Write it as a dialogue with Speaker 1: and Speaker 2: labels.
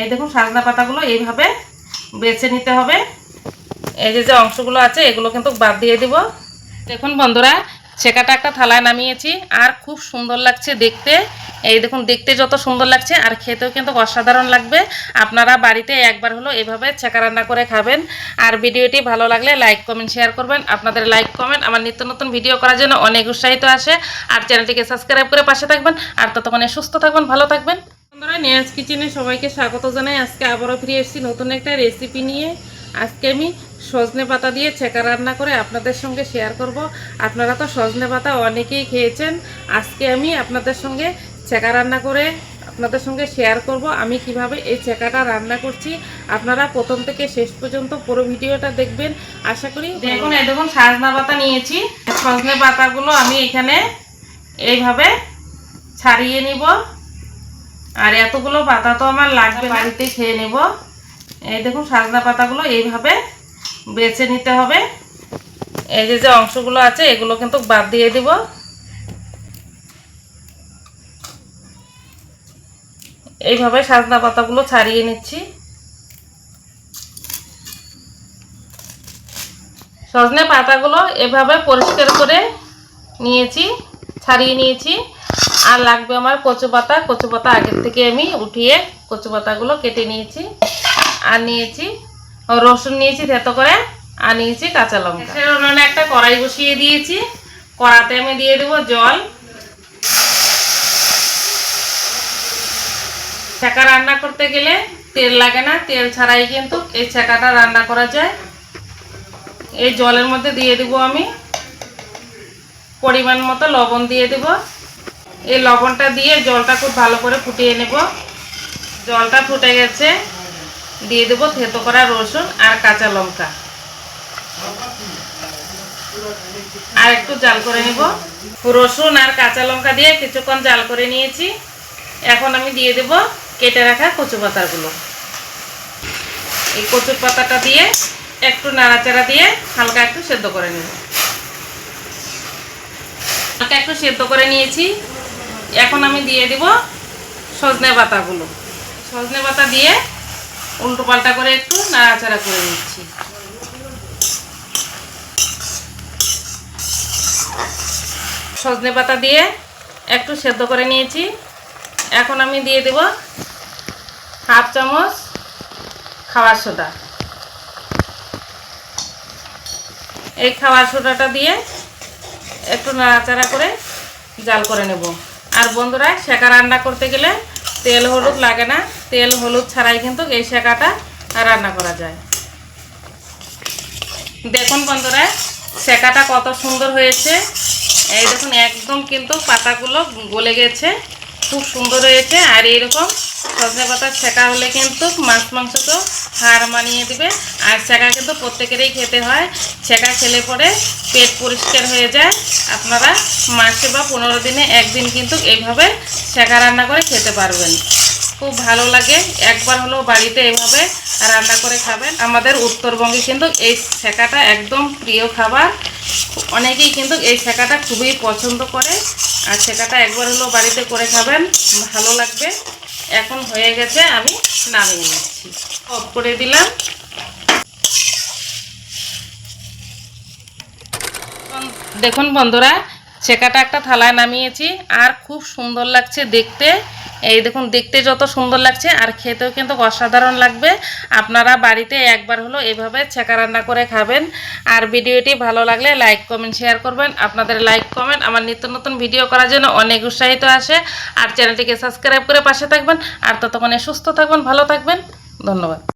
Speaker 1: এই দেখুন সাজনা পাতাগুলো এইভাবে বেছে নিতে হবে। এই যে যে অংশগুলো আছে, এগুলো কিন্তু বাদ দিয়ে দিব। দেখুন বন্ধুরা, ছেঁকাটা একটা থালায় নামিয়েছি, আর খুব সুন্দর লাগছে দেখতে। এই দেখুন, দেখতে যত সুন্দর লাগছে, আর খেতেও কিন্তু অসাধারণ লাগবে। আপনারা বাড়িতে একবার হলো এভাবে ছেঁকা রান্না করে খাবেন। আর ভিডিওটি ভালো লাগলে লাইক, কমেন্ট, শেয়ার করবেন। আপনাদের লাইক, কমেন্ট আমার নিত্য নতুন ভিডিও করার জন্য অনেক উৎসাহিত আসে। আর চ্যানেলটিকে সাবস্ক্রাইব করে পাশে থাকবেন। আর ততক্ষণে সুস্থ থাকবেন, ভালো থাকবেন। বন্ধুরা নিয়াজ কিচেনে সবাইকে স্বাগত জানাই। আজকে আবারও ফিরে এসেছি নতুন একটা রেসিপি নিয়ে। আজকে আমি সজনে পাতা দিয়ে ছেঁকা রান্না করে আপনাদের সঙ্গে শেয়ার করব। আপনারা তো সজনে পাতা অনেকেই খেয়েছেন। আজকে আমি আপনাদের সঙ্গে ছেঁকা রান্না করে আপনাদের সঙ্গে শেয়ার করব। আমি কীভাবে এই ছেঁকাটা রান্না করছি আপনারা প্রথম থেকে শেষ পর্যন্ত পুরো ভিডিওটা দেখবেন। আশা করি দেখুন, এই দেখুন, সাজনা পাতা নিয়েছি। সজনে পাতাগুলো আমি এখানে এইভাবে ছাড়িয়ে নিব। আর এতগুলো পাতা তো আমার লাগবে বাড়িতে খেয়ে নেব। এই দেখুন, সাজনা পাতাগুলো এইভাবে বেছে নিতে হবে। এই যে যে অংশগুলো আছে, এগুলো কিন্তু বাদ দিয়ে দিব। এইভাবে সাজনা পাতাগুলো ছাড়িয়ে নিচ্ছি। সজনে পাতাগুলো এভাবে পরিষ্কার করে নিয়েছি, ছাড়িয়ে নিয়েছি। আর লাগবে আমার কচু পাতা। কচু পাতা আগের থেকে আমি উঠিয়ে কচু পাতাগুলো কেটে নিয়েছি আর নিয়েছি, রসুন নিয়েছি থেতো করে আর নিয়েছি কাঁচা লঙ্কা। উনুনে একটা কড়াই বসিয়ে দিয়েছি। কড়াতে আমি দিয়ে দেবো জল। ছেঁকা রান্না করতে গেলে তেল লাগে না। তেল ছাড়াই কিন্তু এই ছেঁকাটা রান্না করা যায়। এই জলের মধ্যে দিয়ে দেব আমি পরিমাণ মতো লবণ দিয়ে দেব। এই লবণটা দিয়ে জলটা খুব ভালো করে ফুটিয়ে নেব। জলটা ফুটে গেছে। দিয়ে দেব থেতো করা রসুন আর কাঁচা লঙ্কা। আর একটু জাল করে নেব। রসুন আর কাঁচা লঙ্কা দিয়ে কিছুক্ষণ জাল করে নিয়েছি। এখন আমি দিয়ে দেব কেটে রাখা কচু পাতাগুলো। এই কচু পাতাটা দিয়ে একটু নাড়াচাড়া দিয়ে হালকা একটু সেদ্ধ করে নেব। হালকা একটু সেদ্ধ করে নিয়েছি। এখন আমি দিয়ে দিব সজনে পাতাগুলো। সজনে পাতা দিয়ে উল্টো পাল্টা করে একটু নাড়াচাড়া করে নিচ্ছি। সজনে পাতা দিয়ে একটু সেদ্ধ করে নিয়েছি। এখন আমি দিয়ে দেব হাফ চামচ খাওয়ার সোডা। এই খাওয়ার সোডাটা দিয়ে একটু নাড়াচাড়া করে জাল করে নেব। আর বন্ধুরা, শেখা রান্না করতে গেলে তেল হলুদ লাগে না। তেল হলুদ ছাড়াই কিন্তু এই শেখাটা রান্না করা যায়। দেখুন বন্ধুরা, শেখাটা কত সুন্দর হয়েছে। এই দেখুন, একদম কিন্তু পাতাগুলো গলে গেছে। খুব সুন্দর হয়েছে। আর এরকম সজনে পাতা ছেঁকা হলে কিন্তু মাছ মাংস তো হার মানিয়ে দেবে। আর ছেঁকা কিন্তু প্রত্যেকেরই খেতে হয়। ছেঁকা খেলে পরে পেট পরিষ্কার হয়ে যায়। আপনারা মাসে বা পনেরো দিনে একদিন কিন্তু এইভাবে ছেঁকা রান্না করে খেতে পারবেন। খুব ভালো লাগে। একবার হলেও বাড়িতে এভাবে রান্না করে খাবেন। আমাদের উত্তরবঙ্গে কিন্তু এই ছেঁকাটা একদম প্রিয় খাবার। অনেকেই কিন্তু এই ছেঁকাটা খুবই পছন্দ করে। আর ছেঁকাটা একবার হলেও বাড়িতে করে খাবেন, ভালো লাগবে। এখন হয়ে গেছে, আমি নামিয়ে নিচ্ছি। অফ করে দিলাম। দেখুন বন্ধুরা ছেঁকাটা একটা থালায় নামিয়েছি। আর খুব সুন্দর লাগছে দেখতে। এই দেখুন, দেখতে যত সুন্দর লাগছে, আর খেতেও কিন্তু অসাধারণ লাগবে। আপনারা বাড়িতে একবার হলো এভাবে ছেঁকা রান্না করে খাবেন। আর ভিডিওটি ভালো লাগলে লাইক, কমেন্ট, শেয়ার করবেন। আপনাদের লাইক, কমেন্ট আমার নিত্য নতুন ভিডিও করার জন্য অনেক উৎসাহিত আসে। আর চ্যানেলটিকে সাবস্ক্রাইব করে পাশে থাকবেন। আর ততক্ষণে সুস্থ থাকবেন, ভালো থাকবেন। ধন্যবাদ।